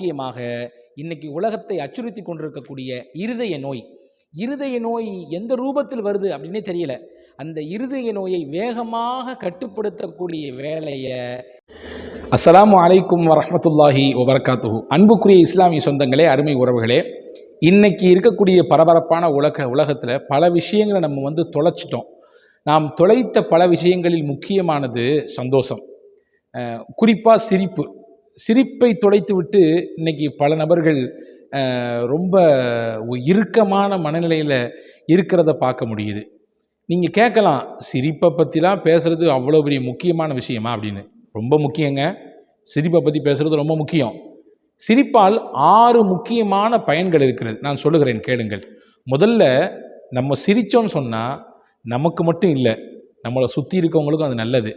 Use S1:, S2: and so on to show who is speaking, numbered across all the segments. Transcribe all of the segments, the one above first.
S1: முக்கியமாக இன்னைக்கு உலகத்தை அச்சுறுத்தி கொண்டிருக்கக்கூடிய இருதய நோய். இருதய நோய் எந்த ரூபத்தில் வருது அப்படின்னே தெரியல. அந்த இருதய நோயை வேகமாக கட்டுப்படுத்தக்கூடிய வேலையை அஸ்லாம் அலைக்கும் வரமத்துல்லாஹி வபரகாத்துஹு. அன்புக்குரிய இஸ்லாமிய சொந்தங்களே அருமை உறவுகளே இன்னைக்கு இருக்கக்கூடிய பரபரப்பான உலக உலகத்தில் பல விஷயங்களை நம்ம வந்து தொலைச்சிட்டோம். நாம் தொலைத்த பல விஷயங்களில் முக்கியமானது சந்தோஷம். குறிப்பாக சிரிப்பு. சிரிப்பை துடைத்துவிட்டு இன்னைக்கு பல நபர்கள் ரொம்ப இறுக்கமான மனநிலையில் இருக்கிறத பார்க்க முடியுது. நீங்கள் கேட்கலாம் சிரிப்பை பற்றிலாம் பேசுகிறது அவ்வளோ பெரிய முக்கியமான விஷயமா அப்படின்னு. ரொம்ப முக்கியங்க. சிரிப்பை பற்றி பேசுகிறது ரொம்ப முக்கியம். சிரிப்பால் ஆறு முக்கியமான பயன்கள் இருக்கிறது. நான் சொல்லுகிறேன் கேளுங்கள். முதல்ல நம்ம சிரித்தோன்னு சொன்னால் நமக்கு மட்டும் இல்லை நம்மளை சுற்றி இருக்கவங்களுக்கும் அது நல்லது.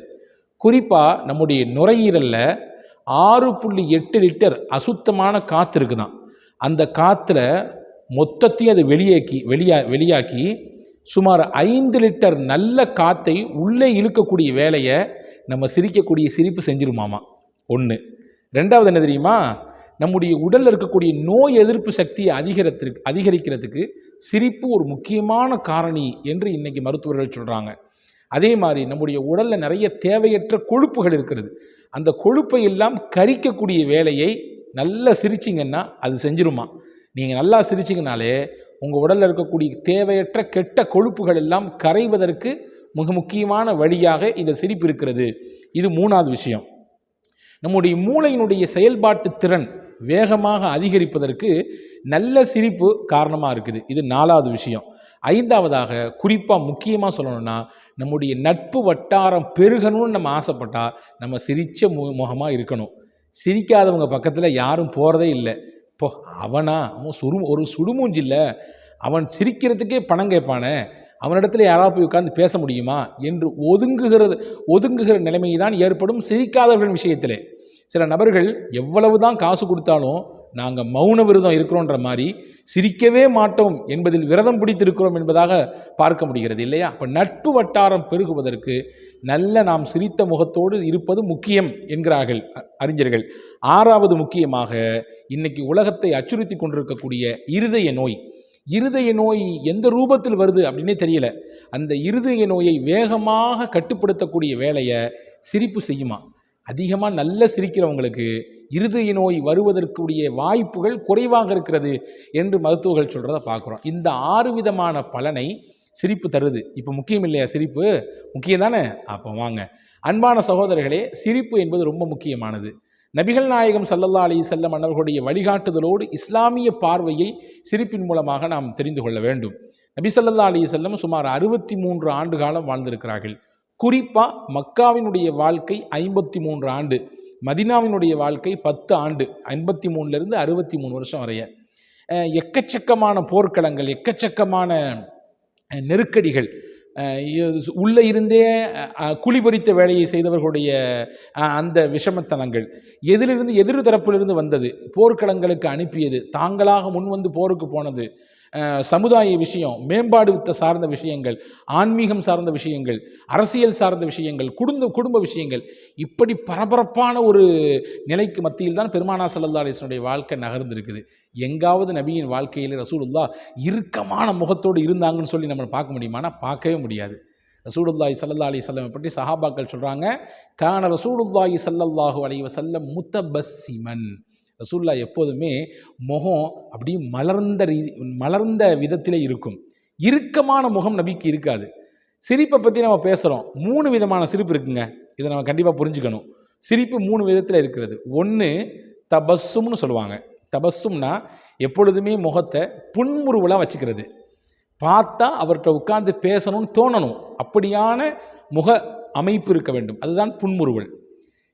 S1: குறிப்பாக நம்முடைய நுரையீரலில் ஆறு புள்ளி எட்டு லிட்டர் அசுத்தமான காற்று இருக்குதான். அந்த காற்றுல மொத்தத்தையும் அது வெளியாக்கி வெளியா வெளியாக்கி சுமார் ஐந்து லிட்டர் நல்ல காற்றை உள்ளே இழுக்கக்கூடிய வேலையை நம்ம சிரிக்கக்கூடிய சிரிப்பு செஞ்சிருமாமா? ஒன்று ரெண்டாவது என்ன தெரியுமா? நம்முடைய உடலில் இருக்கக்கூடிய நோய் எதிர்ப்பு சக்தியை அதிகரித்து அதிகரிக்கிறதுக்கு சிரிப்பு ஒரு முக்கியமான காரணி என்று இன்னைக்கு மருத்துவர்கள் சொல்கிறாங்க அதே மாதிரி நம்முடைய உடலில் நிறைய தேவையற்ற கொழுப்புகள் இருக்கிறது. அந்த கொழுப்பை எல்லாம் கரிக்கக்கூடிய வேலையை நல்லா சிரிச்சிங்கன்னா அது செஞ்சிருமா? நீங்கள் நல்லா சிரிச்சிங்கனாலே உங்கள் உடலில் இருக்கக்கூடிய தேவையற்ற கெட்ட கொழுப்புகள் எல்லாம் கரைவதற்கு மிக முக்கியமான வழியாக இந்த சிரிப்பு இருக்கிறது. இது மூணாவது விஷயம். நம்முடைய மூளையினுடைய செயல்பாட்டு திறன் வேகமாக அதிகரிப்பதற்கு நல்ல சிரிப்பு காரணமாக இருக்குது. இது நாலாவது விஷயம். ஐந்தாவதாக குறிப்பாக முக்கியமாக சொல்லணும்னா நம்முடைய நட்பு வட்டாரம் பெருகணும்னு நம்ம ஆசைப்பட்டால் நம்ம சிரிச்ச மு முகமாக இருக்கணும். சிரிக்காதவங்க பக்கத்தில் யாரும் போகிறதே இல்லை. இப்போ அவனா அவன் சுரு ஒரு சுடுமூஞ்சி இல்லை. அவன் சிரிக்கிறதுக்கே பணம் கேட்பானே. அவனிடத்தில் யாராவது போய் உட்காந்து பேச முடியுமா? என்று ஒதுங்குகிறது ஒதுங்குகிற நிலைமை தான் ஏற்படும் சிரிக்காதவர்கள் விஷயத்திலே. சில நபர்கள் எவ்வளவு தான் காசு கொடுத்தாலும் நாங்கள் மௌன விரதம் இருக்கிறோன்ற மாதிரி சிரிக்கவே மாட்டோம் என்பதில் விரதம் பிடித்திருக்கிறோம் என்பதாக பார்க்க முடிகிறது இல்லையா? அப்போ நட்பு வட்டாரம் பெருகுவதற்கு நல்ல நாம் சிரித்த முகத்தோடு இருப்பது முக்கியம் என்கிறார்கள் அ- அறிஞர்கள். ஆறாவது முக்கியமாக இன்னைக்கு உலகத்தை அச்சுறுத்தி கொண்டிருக்கக்கூடிய இருதய நோய். இருதய நோய் எந்த ரூபத்தில் வருது அப்படின்னே தெரியல. அந்த இருதய நோயை வேகமாக கட்டுப்படுத்தக்கூடிய வேலையை சிரிப்பு செய்யுமா? அதிகமாக நல்ல சிரிக்கிறவங்களுக்கு இருதய நோய் வருவதற்குரிய வாய்ப்புகள் குறைவாக இருக்கிறது என்று மருத்துவர்கள் சொல்கிறத பார்க்குறோம். இந்த ஆறு விதமான பலனை சிரிப்பு தருது. இப்போ முக்கியம் இல்லையா சிரிப்பு? முக்கியம் தானே? அப்போ வாங்க. அன்பான சகோதரர்களே சிரிப்பு என்பது ரொம்ப முக்கியமானது. நபிகள் நாயகம் சல்லல்லா அலி செல்லம் அன்னவர்களுடைய வழிகாட்டுதலோடு இஸ்லாமிய பார்வையை சிரிப்பின் மூலமாக நாம் தெரிந்து கொள்ள வேண்டும். நபி சல்லல்லா அலி செல்லம் சுமார் அறுபத்தி மூன்று ஆண்டு காலம் வாழ்ந்திருக்கிறார்கள். குறிப்பாக மக்காவினுடைய வாழ்க்கை ஐம்பத்தி மூன்று ஆண்டு மதினாவினுடைய வாழ்க்கை பத்து ஆண்டு ஐம்பத்தி மூணுலேருந்து அறுபத்தி மூணு வருஷம் வரைய. எக்கச்சக்கமான போர்க்களங்கள் எக்கச்சக்கமான நெருக்கடிகள் உள்ளே இருந்தே குழிபறித்த குழி பறித்த வேலையை செய்தவர்களுடைய அந்த விஷமத்தனங்கள் எதிலிருந்து எதிர் தரப்பிலிருந்து வந்தது போர்க்களங்களுக்கு அனுப்பியது தாங்களாக முன்வந்து போருக்கு போனது சமுதாய விஷயம் மேம்பாடு சார்ந்த விஷயங்கள் ஆன்மீகம் சார்ந்த விஷயங்கள் அரசியல் சார்ந்த விஷயங்கள் குடும்ப குடும்ப விஷயங்கள் இப்படி பரபரப்பான ஒரு நிலைக்கு மத்தியில் தான் பெருமானா சல்லா வாழ்க்கை நகர்ந்திருக்குது. எங்காவது நபியின் வாழ்க்கையில் ரசூலுல்லா இறுக்கமான முகத்தோடு இருந்தாங்கன்னு சொல்லி நம்ம பார்க்க முடியுமானா பார்க்கவே முடியாது. ரசூலுல்லாஹி சல்லா அலி வஸல்லம் பற்றி சஹாபாக்கள் சொல்கிறாங்க கான ரசூலுல்லாஹி சல்லல்லாஹு அலைஹி வஸல்லம் முத்தபஸ்ஸிமன். ரசூல்லா எப்போதுமே முகம் அப்படியே மலர்ந்த ரீ மலர்ந்த விதத்திலே இருக்கும். இறுக்கமான முகம் நபிக்கு இருக்காது. சிரிப்பை பற்றி நம்ம பேசுகிறோம் மூணு விதமான சிரிப்பு இருக்குங்க. இதை நம்ம கண்டிப்பாக புரிஞ்சுக்கணும். சிரிப்பு மூணு விதத்தில் இருக்கிறது. ஒன்று தபஸ்ஸும்னு சொல்லுவாங்க. தபஸ்ஸும்னா எப்பொழுதுமே முகத்தை புன்முறுவலாக வச்சுக்கிறது. பார்த்தா அவர்கிட்ட உட்காந்து பேசணும்னு தோணணும். அப்படியான முக அமைப்பு இருக்க வேண்டும். அதுதான் புன்முறுவல்.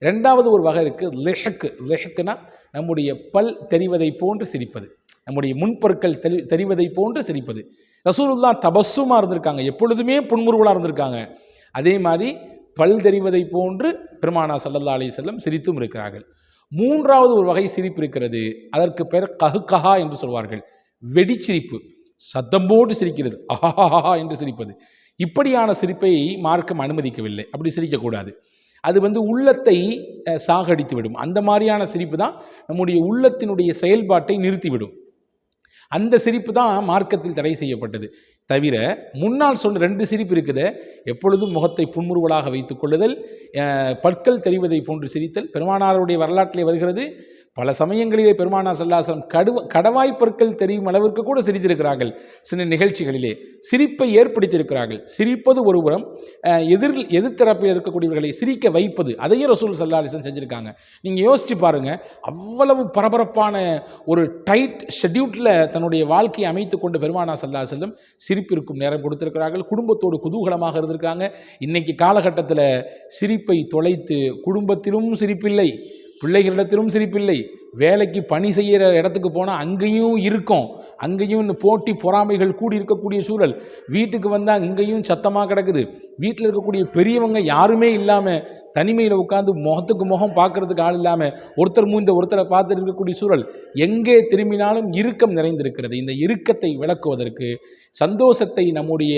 S1: ரெண்டாவது ஒரு வகை இருக்குது லெஹக்கு லெஹக்குனா நம்முடைய பல் தெரிவதை போன்று சிரிப்பது. நம்முடைய முன்பொருட்கள் தெரி தெரிவதை போன்று சிரிப்பது. ரசூலுல்லா தபஸ்ஸுமா இருந்திருக்காங்க. எப்பொழுதுமே புன்முறுவலாக இருந்திருக்காங்க. அதே மாதிரி பல் தெரிவதை போன்று பெருமானா சல்லல்லா அலி செல்லம் சிரித்தும் இருக்கிறார்கள். மூன்றாவது ஒரு வகை சிரிப்பு இருக்கிறது. அதற்கு பெயர் கஹுகஹா என்று சொல்வார்கள். வெடிச்சிரிப்பு. சத்தம் போட்டு சிரிக்கிறது. அஹஹா என்று சிரிப்பது. இப்படியான சிரிப்பை மார்க்கம் அனுமதிக்கவில்லை. அப்படி சிரிக்கக்கூடாது. அது வந்து உள்ளத்தை சாகடித்து விடும் அந்த மாதிரியான சிரிப்பு தான் நம்முடைய உள்ளத்தினுடைய செயல்பாட்டை நிறுத்திவிடும். அந்த சிரிப்பு தான் மார்க்கத்தில் தடை செய்யப்பட்டது. தவிர முன்னால் சொன்ன ரெண்டு சிரிப்பு இருக்குது. எப்பொழுதும் முகத்தை புன்முறுவலாக வைத்துக் கொள்ளுதல் பற்கள் தெரிவதை போன்று சிரித்தல். பெருமானாருடைய வரலாற்றிலே வருகிறது பல சமயங்களிலே பெருமானா சல்லாசலம் கடுவ கடவாய் பற்கள் தெரியும் அளவிற்கு கூட சிரித்திருக்கிறார்கள். சில நிகழ்ச்சிகளிலே சிரிப்பை ஏற்படுத்தியிருக்கிறார்கள். சிரிப்பது ஒருபுறம் எதிர் எதிர்த்தரப்பில் இருக்கக்கூடியவர்களை சிரிக்க வைப்பது அதையும் ரசூல் சல்லாலிசன் செஞ்சுருக்காங்க. நீங்கள் யோசிச்சு பாருங்கள் அவ்வளவு பரபரப்பான ஒரு டைட் ஷெட்யூட்டில் தன்னுடைய வாழ்க்கையை அமைத்து கொண்டு பெருமானா சல்லா செல்லும் சிரிப்பிற்கும் நேரம் கொடுத்திருக்கிறார்கள். குடும்பத்தோடு குதூகலமாக இருந்திருக்காங்க இன்றைக்கி காலகட்டத்தில் சிரிப்பை தொலைத்து குடும்பத்திலும் சிரிப்பில்லை. பிள்ளைகளிடத்திலும் சிரிப்பில்லை. வேலைக்கு பணி செய்கிற இடத்துக்கு போனால் அங்கேயும் இருக்கும். அங்கேயும் இந்த போட்டி பொறாமைகள் கூடி இருக்கக்கூடிய சூழல். வீட்டுக்கு வந்தால் அங்கேயும் சத்தமாக கிடக்குது. வீட்டில் இருக்கக்கூடிய பெரியவங்க யாருமே இல்லாமல் தனிமையில் உட்காந்து முகத்துக்கு முகம் பார்க்கறதுக்கு ஆள் இல்லாமல் ஒருத்தர் மூந்த ஒருத்தரை பார்த்துட்டு இருக்கக்கூடிய சூழல். எங்கே திரும்பினாலும் இறுக்கம் நிறைந்திருக்கிறது. இந்த இறுக்கத்தை விளக்குவதற்கு சந்தோஷத்தை நம்முடைய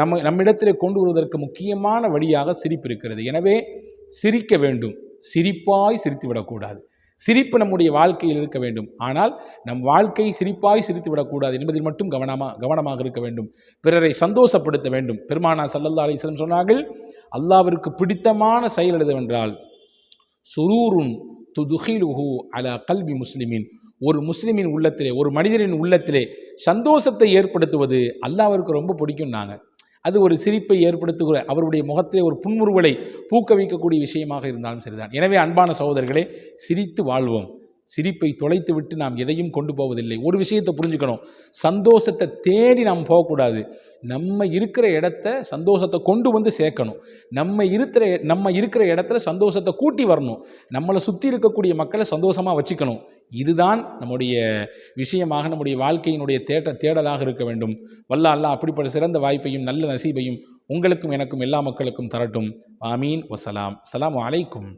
S1: நம்ம நம்மிடத்தில் கொண்டு வருவதற்கு முக்கியமான வழியாக சிரிப்பு இருக்கிறது. எனவே சிரிக்க வேண்டும். சிரிப்பாய் சிரித்து விடக்கூடாது சிரிப்பு நம்முடைய வாழ்க்கையில் இருக்க வேண்டும். ஆனால் நம் வாழ்க்கை சிரிப்பாய் சிரித்து விடக்கூடாது என்பதில் மட்டும் கவனமாக கவனமாக இருக்க வேண்டும். பிறரை சந்தோஷப்படுத்த வேண்டும். பெருமானா சல்லல்லா அலிஸ்லம் சொன்னார்கள் அல்லாவிற்கு பிடித்தமான செயல் எதுவென்றால் சுரூருன் துதுஹிலுஹு அல கல்வி முஸ்லிமின். ஒரு முஸ்லிமின் உள்ளத்திலே ஒரு மனிதனின் உள்ளத்திலே சந்தோஷத்தை ஏற்படுத்துவது அல்லாவிற்கு ரொம்ப பிடிக்கும் நாங்கள் அது ஒரு சிரிப்பை ஏற்படுத்துகிற அவருடைய முகத்திலே ஒரு புன்முறுவலை பூக்க வைக்கக்கூடிய விஷயமாக இருந்தாலும் சரிதான். எனவே அன்பான சகோதரர்களே சிரித்து வாழ்வோம். சிரிப்பை தொலைத்து விட்டு நாம் எதையும் கொண்டு போவதில்லை. ஒரு விஷயத்தை புரிஞ்சுக்கணும். சந்தோஷத்தை தேடி நாம் போகக்கூடாது. நம்ம இருக்கிற இடத்த சந்தோஷத்தை கொண்டு வந்து சேர்க்கணும். நம்ம இருக்கிற நம்ம இருக்கிற இடத்துல சந்தோஷத்தை கூட்டி வரணும். நம்மளை சுற்றி இருக்கக்கூடிய மக்களை சந்தோஷமாக வச்சுக்கணும். இதுதான் நம்முடைய விஷயமாக நம்முடைய வாழ்க்கையினுடைய தேட்ட தேடலாக இருக்க வேண்டும். வல்ல அல்லாஹ் அப்படிப்பட்ட சிறந்த வாய்ப்பையும் நல்ல நசீபையும் உங்களுக்கும் எனக்கும் எல்லா மக்களுக்கும் தரட்டும். ஆமீன். வசலாம் அலாம் அலைக்கும்.